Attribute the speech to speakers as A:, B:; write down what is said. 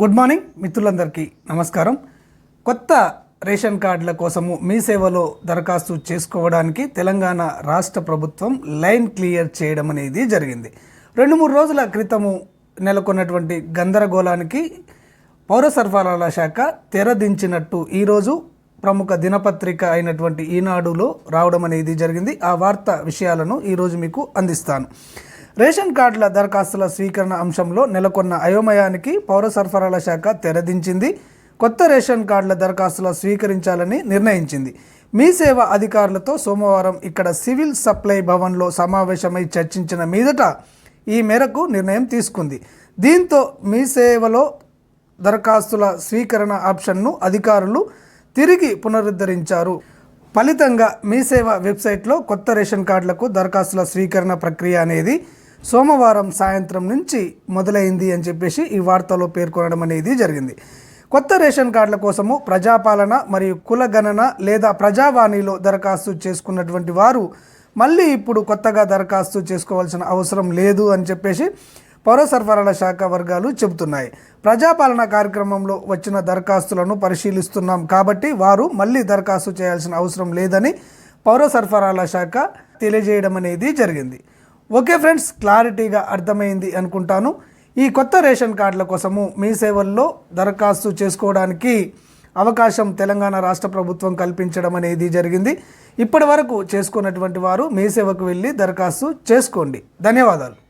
A: Good morning మిత్రులందరికీ నమస్కారం. కొత్త రేషన్ కార్డుల కోసము మీ సేవలో దరఖాస్తు చేసుకోవడానికి తెలంగాణ రాష్ట్ర ప్రభుత్వం లైన్ క్లియర్ చేయడం అనేది జరిగింది. రెండు మూడు రోజుల క్రితము నెలకొన్నటువంటి గందరగోళానికి పౌర సరఫరాల శాఖ తెరదించినట్టు ఈరోజు ప్రముఖ దినపత్రిక అయినటువంటి ఈనాడులో రావడం అనేది జరిగింది. ఆ వార్త విషయాలను ఈరోజు మీకు అందిస్తాను. రేషన్ కార్డుల దరఖాస్తుల స్వీకరణ అంశంలో నెలకొన్న అయోమయానికి పౌర సరఫరాల శాఖ తెరదించింది. కొత్త రేషన్ కార్డుల దరఖాస్తుల స్వీకరించాలని నిర్ణయించింది. మీ సేవ అధికారులతో సోమవారం ఇక్కడ సివిల్ సప్లై భవన్లో సమావేశమై చర్చించిన మీదట ఈ మేరకు నిర్ణయం తీసుకుంది. దీంతో మీ సేవలో దరఖాస్తుల స్వీకరణ ఆప్షన్ను అధికారులు తిరిగి పునరుద్ధరించారు. ఫలితంగా మీ సేవ వెబ్సైట్లో కొత్త రేషన్ కార్డులకు దరఖాస్తుల స్వీకరణ ప్రక్రియ అనేది సోమవారం సాయంత్రం నుంచి మొదలైంది అని చెప్పేసి ఈ వార్తలో పేర్కొనడం అనేది జరిగింది. కొత్త రేషన్ కార్డుల కోసము ప్రజాపాలన మరియు కులగణన లేదా ప్రజావాణిలో దరఖాస్తు చేసుకున్నటువంటి వారు మళ్ళీ ఇప్పుడు కొత్తగా దరఖాస్తు చేసుకోవాల్సిన అవసరం లేదు అని చెప్పేసి పౌర సరఫరాల శాఖ వర్గాలు చెబుతున్నాయి. ప్రజాపాలన కార్యక్రమంలో వచ్చిన దరఖాస్తులను పరిశీలిస్తున్నాం కాబట్టి వారు మళ్ళీ దరఖాస్తు చేయాల్సిన అవసరం లేదని పౌర సరఫరాల శాఖ తెలియజేయడం అనేది జరిగింది. ఓకే ఫ్రెండ్స్ క్లారిటీగా అర్థమైంది అనుకుంటాను. ఈ కొత్త రేషన్ కార్డుల కోసము మీ సేవల్లో దరఖాస్తు చేసుకోవడానికి అవకాశం తెలంగాణ రాష్ట్ర ప్రభుత్వం కల్పించడం అనేది జరిగింది. ఇప్పటి వరకు చేసుకున్నటువంటి వారు మీ సేవకు వెళ్ళి దరఖాస్తు చేసుకోండి. ధన్యవాదాలు.